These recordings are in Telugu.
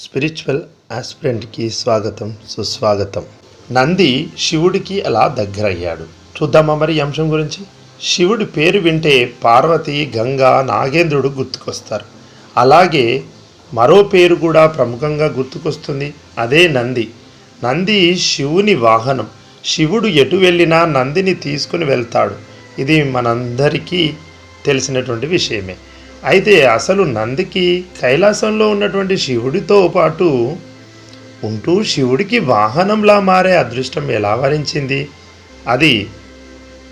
స్పిరిచువల్ ఆస్పిరెంట్కి స్వాగతం సుస్వాగతం. నంది శివుడికి అలా దగ్గరయ్యాడు. చూద్దామా మరి ఈ అంశం గురించి? శివుడి పేరు వింటే పార్వతి గంగా నాగేంద్రుడు గుర్తుకొస్తారు. అలాగే మరో పేరు కూడా ప్రముఖంగా గుర్తుకొస్తుంది. అదే నంది. నంది శివుని వాహనం. శివుడు ఎటు వెళ్ళినా నందిని తీసుకుని వెళ్తాడు. ఇది మనందరికీ తెలిసినటువంటి విషయమే. అయితే అసలు నందికి కైలాసంలో ఉన్నటువంటి శివుడితో పాటు ఉంటూ శివుడికి వాహనంలా మారే అదృష్టం ఎలా వరించింది? అది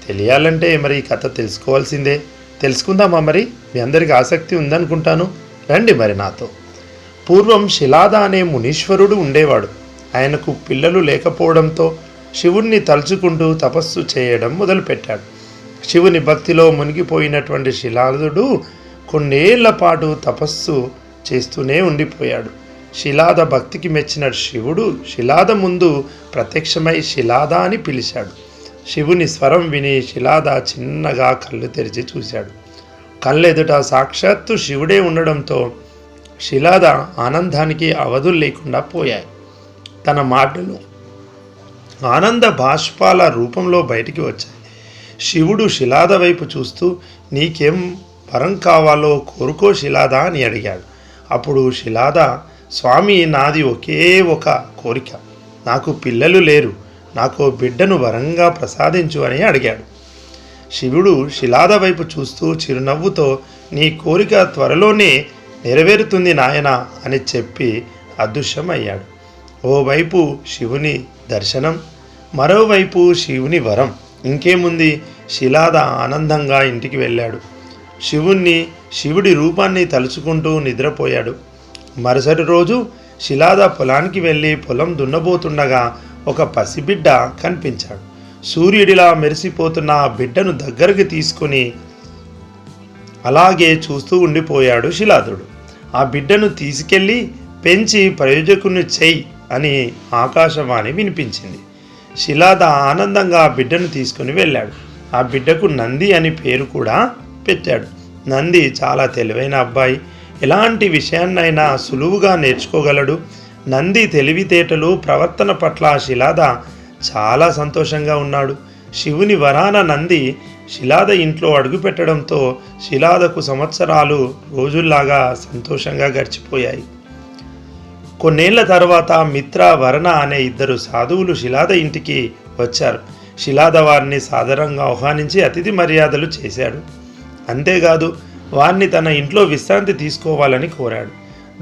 తెలియాలంటే మరి ఈ కథ తెలుసుకోవాల్సిందే. తెలుసుకుందామా మరి? మీ అందరికి ఆసక్తి ఉందనుకుంటాను. రండి మరి నాతో. పూర్వం శిలాద అనే మునీశ్వరుడు ఉండేవాడు. ఆయనకు పిల్లలు లేకపోవడంతో శివుణ్ణి తలుచుకుంటూ తపస్సు చేయడం మొదలుపెట్టాడు. శివుని భక్తిలో మునిగిపోయినటువంటి శిలాదుడు కొన్నేళ్ళ పాటు తపస్సు చేస్తూనే ఉండిపోయాడు. శిలాద భక్తికి మెచ్చిన శివుడు శిలాద ముందు ప్రత్యక్షమై శిలాద అని పిలిచాడు. శివుని స్వరం విని శిలాద చిన్నగా కళ్ళు తెరిచి చూశాడు. కళ్ళెదుట సాక్షాత్తు శివుడే ఉండడంతో శిలాద ఆనందానికి అవధులు లేకుండా పోయాయి. తన మాటలు ఆనంద బాష్పాల రూపంలో బయటికి వచ్చాయి. శివుడు శిలాద వైపు చూస్తూ నీకేం వరం కావాలో కోరుకో శిలాద అని అడిగాడు. అప్పుడు శిలాద స్వామి నాది ఒకే ఒక కోరిక. నాకు పిల్లలు లేరు. నాకు బిడ్డను వరంగా ప్రసాదించు అని అడిగాడు. శివుడు శిలాద వైపు చూస్తూ చిరునవ్వుతో నీ కోరిక త్వరలోనే నెరవేరుతుంది నాయన అని చెప్పి అదృశ్యమయ్యాడు. ఓవైపు శివుని దర్శనం మరోవైపు శివుని వరం. ఇంకేముంది? శిలాద ఆనందంగా ఇంటికి వెళ్ళాడు. శివుణ్ణి శివుడి రూపాన్ని తలుచుకుంటూ నిద్రపోయాడు. మరుసటి రోజు శిలాద పొలానికి వెళ్ళి పొలం దున్నబోతుండగా ఒక పసిబిడ్డ కనిపించాడు. సూర్యుడిలా మెరిసిపోతున్న ఆ బిడ్డను దగ్గరికి తీసుకుని అలాగే చూస్తూ ఉండిపోయాడు శిలాదుడు. ఆ బిడ్డను తీసుకెళ్ళి పెంచి ప్రయోజకుని చెయ్యి అని ఆకాశవాణి వినిపించింది. శిలాద ఆనందంగా ఆ బిడ్డను తీసుకుని వెళ్ళాడు. ఆ బిడ్డకు నంది అని పేరు కూడా పెట్టాడు. నంది చాలా తెలివైన అబ్బాయి. ఎలాంటి విషయాన్నైనా సులువుగా నేర్చుకోగలడు. నంది తెలివితేటలు ప్రవర్తన పట్ల శిలాద చాలా సంతోషంగా ఉన్నాడు. శివుని వరాన నంది శిలాద ఇంట్లో అడుగుపెట్టడంతో శిలాదకు సంవత్సరాలు రోజుల్లాగా సంతోషంగా గడిచిపోయాయి. కొన్నేళ్ళ తర్వాత మిత్ర వరణ అనే ఇద్దరు సాధువులు శిలాద ఇంటికి వచ్చారు. శిలాద వారిని సాదరంగా ఆహ్వానించి అతిథి మర్యాదలు చేశాడు. అంతేకాదు వారిని తన ఇంట్లో విశ్రాంతి తీసుకోవాలని కోరాడు.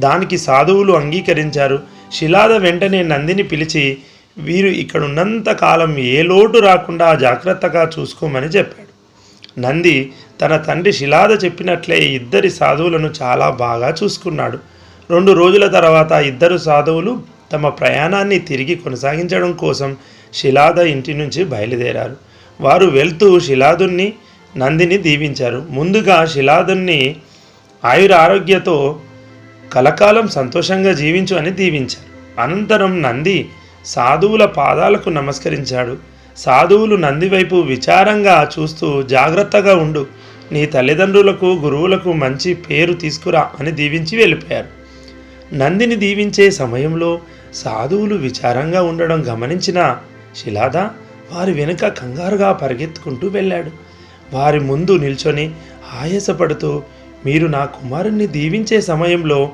దానికి సాధువులు అంగీకరించారు. శిలాద వెంటనే నందిని పిలిచి వీరు ఇక్కడ ఉన్నంత కాలం ఏ లోటు రాకుండా జాగ్రత్తగా చూసుకోమని చెప్పాడు. నంది తన తండ్రి శిలాద చెప్పినట్లే ఇద్దరి సాధువులను చాలా బాగా చూసుకున్నాడు. రెండు రోజుల తర్వాత ఇద్దరు సాధువులు తమ ప్రయాణాన్ని తిరిగి కొనసాగించడం కోసం శిలాద ఇంటి నుంచి బయలుదేరారు. వారు వెళ్తూ శిలాదుని నందిని దీవించారు. ముందుగా శిలాదుని ఆయుర ఆరోగ్యతో కలకాలం సంతోషంగా జీవించు అని దీవించారు. అనంతరం నంది సాధువుల పాదాలకు నమస్కరించాడు. సాధువులు నంది వైపు విచారంగా చూస్తూ జాగ్రత్తగా ఉండు. నీ తల్లిదండ్రులకు గురువులకు మంచి పేరు తీసుకురా అని దీవించి వెళ్ళిపోయారు. నందిని దీవించే సమయంలో సాధువులు విచారంగా ఉండడం గమనించిన శిలాద వారి వెనుక కంగారుగా పరిగెత్తుకుంటూ వెళ్ళాడు. వారి ముందు నిల్చొని ఆయాసపడుతూ మీరు నా కుమారుణ్ణి దీవించే సమయంలో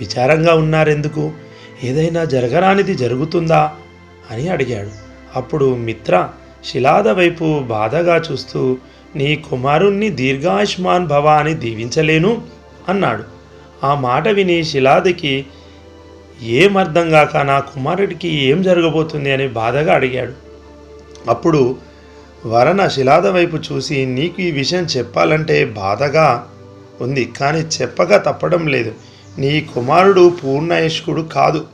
విచారంగా ఉన్నారెందుకు? ఏదైనా జరగరానిది జరుగుతుందా? అని అడిగాడు. అప్పుడు మిత్ర శిలాద వైపు బాధగా చూస్తూ నీ కుమారుణ్ణి దీర్ఘాయుష్మాన్ భవ అని దీవించలేను? అన్నాడు. ఆ మాట విని శిలాదికి ఏమర్థం కాక నా కుమారుడికి ఏం జరగబోతుంది? అని బాధగా అడిగాడు. అప్పుడు వరణ శిలాద వైపు చూసి నీకు ఈ విషయం చెప్పాలంటే బాధగా ఉంది కానీ చెప్పగా తప్పడం లేదు. నీ కుమారుడు పూర్ణాయుష్కుడు కాదు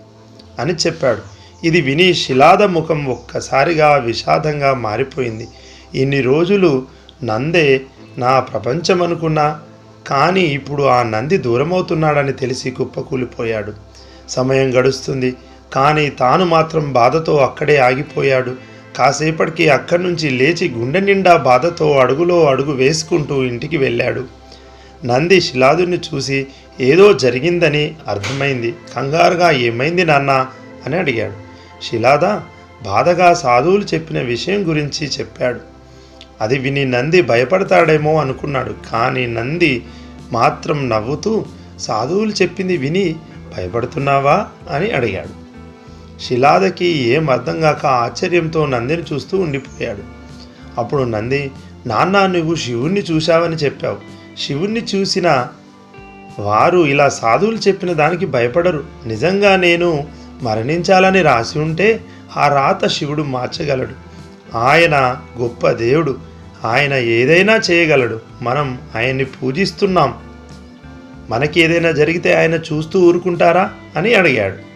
అని చెప్పాడు. ఇది విని శిలాద ముఖం ఒక్కసారిగా విషాదంగా మారిపోయింది. ఇన్ని రోజులు నందే నా ప్రపంచం అనుకున్నా కానీ ఇప్పుడు ఆ నంది దూరమవుతున్నాడని తెలిసి కుప్పకూలిపోయాడు. సమయం గడుస్తుంది కానీ తాను మాత్రం బాధతో అక్కడే ఆగిపోయాడు. కాసేపటికి అక్కడి నుంచి లేచి గుండె నిండా బాధతో అడుగులో అడుగు వేసుకుంటూ ఇంటికి వెళ్ళాడు. నంది శిలాదుని చూసి ఏదో జరిగిందని అర్థమైంది. కంగారుగా ఏమైంది నాన్న? అని అడిగాడు. శిలాద బాధగా సాధువులు చెప్పిన విషయం గురించి చెప్పాడు. అది విని నంది భయపడతాడేమో అనుకున్నాడు. కానీ నంది మాత్రం నవ్వుతూ సాధువులు చెప్పింది విని భయపడుతున్నావా? అని అడిగాడు. శిలాదకి ఏం అర్థం కాక ఆశ్చర్యంతో నందిని చూస్తూ ఉండిపోయాడు. అప్పుడు నంది నాన్న నువ్వు శివుణ్ణి చూశావని చెప్పావు. శివుణ్ణి చూసిన వారు ఇలా సాధువులు చెప్పిన దానికి భయపడరు. నిజంగా నేను మరణించాలని రాసి ఉంటే ఆ రాత శివుడు మార్చగలడు. ఆయన గొప్ప దేవుడు. ఆయన ఏదైనా చేయగలడు. మనం ఆయన్ని పూజిస్తున్నాం. మనకి ఏదైనా జరిగితే ఆయన చూస్తూ ఊరుకుంటారా? అని అడిగాడు.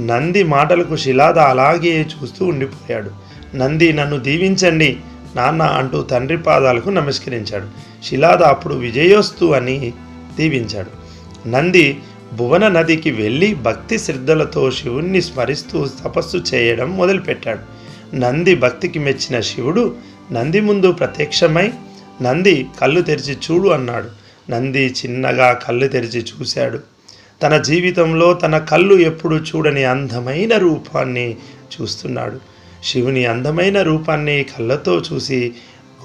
నంది మాటలకు శిలాద అలాగే చూస్తూ ఉండిపోయాడు. నంది నన్ను దీవించండి నాన్న అంటూ తండ్రి పాదాలకు నమస్కరించాడు. శిలాద అప్పుడు విజయోస్తు అని దీవించాడు. నంది భువన నదికి వెళ్ళి భక్తి శ్రద్ధలతో శివుణ్ణి స్మరిస్తూ తపస్సు చేయడం మొదలుపెట్టాడు. నంది భక్తికి మెచ్చిన శివుడు నంది ముందు ప్రత్యక్షమై నంది కళ్ళు తెరిచి చూడు అన్నాడు. నంది చిన్నగా కళ్ళు తెరిచి చూశాడు. తన జీవితంలో తన కళ్ళు ఎప్పుడు చూడని అందమైన రూపాన్ని చూస్తున్నాడు. శివుని అందమైన రూపాన్ని కళ్ళతో చూసి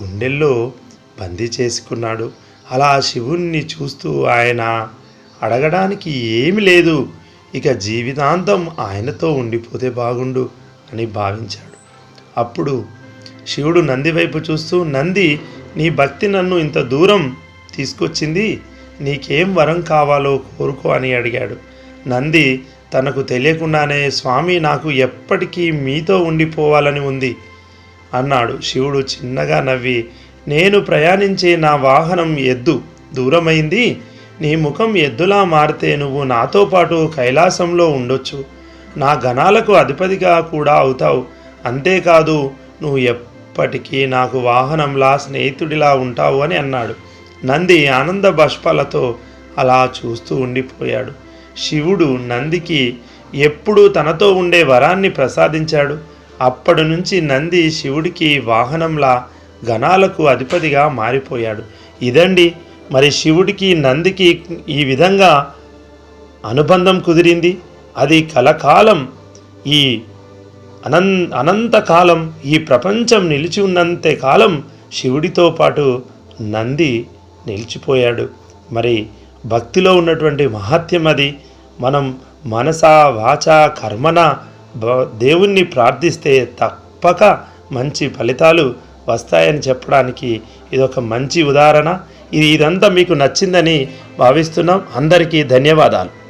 గుండెల్లో బందీ చేసుకున్నాడు. అలా శివుణ్ణి చూస్తూ ఆయన అడగడానికి ఏమి లేదు. ఇక జీవితాంతం ఆయనతో ఉండిపోతే బాగుండు అని భావించాడు. అప్పుడు శివుడు నంది వైపు చూస్తూ నంది నీ భక్తి నన్ను ఇంత దూరం తీసుకొచ్చింది? నీకేం వరం కావాలో కోరుకో అని అడిగాడు. నంది తనకు తెలియకుండానే స్వామి నాకు ఎప్పటికీ మీతో ఉండిపోవాలని ఉంది అన్నాడు. శివుడు చిన్నగా నవ్వి నేను ప్రయాణించే నా వాహనం ఎద్దు దూరమైంది? నీ ముఖం ఎద్దులా మారితే నువ్వు నాతో పాటు కైలాసంలో ఉండొచ్చు. నా గణాలకు అధిపతిగా కూడా అవుతావు. అంతేకాదు నువ్వు ఎప్పటికీ నాకు వాహనంలా స్నేహితుడిలా ఉంటావు అని అన్నాడు. నంది ఆనంద బాష్పాలతో అలా చూస్తూ ఉండిపోయాడు. శివుడు నందికి ఎప్పుడూ తనతో ఉండే వరాన్ని ప్రసాదించాడు. అప్పటి నుంచి నంది శివుడికి వాహనంలా గణాలకు అధిపతిగా మారిపోయాడు. ఇదండి మరి శివుడికి నందికి ఈ విధంగా అనుబంధం కుదిరింది? అది కలకాలం ఈ అనం అనంతకాలం ఈ ప్రపంచం నిలిచి ఉన్నంతే కాలం శివుడితో పాటు నంది నిలిచిపోయాడు. మరి భక్తిలో ఉన్నటువంటి మహత్యం అది. మనం మనస వాచ కర్మన దేవుణ్ణి ప్రార్థిస్తే తప్పక మంచి ఫలితాలు వస్తాయని చెప్పడానికి ఇదొక మంచి ఉదాహరణ. ఇది ఇదంతా మీకు నచ్చిందని భావిస్తున్నాం. అందరికీ ధన్యవాదాలు.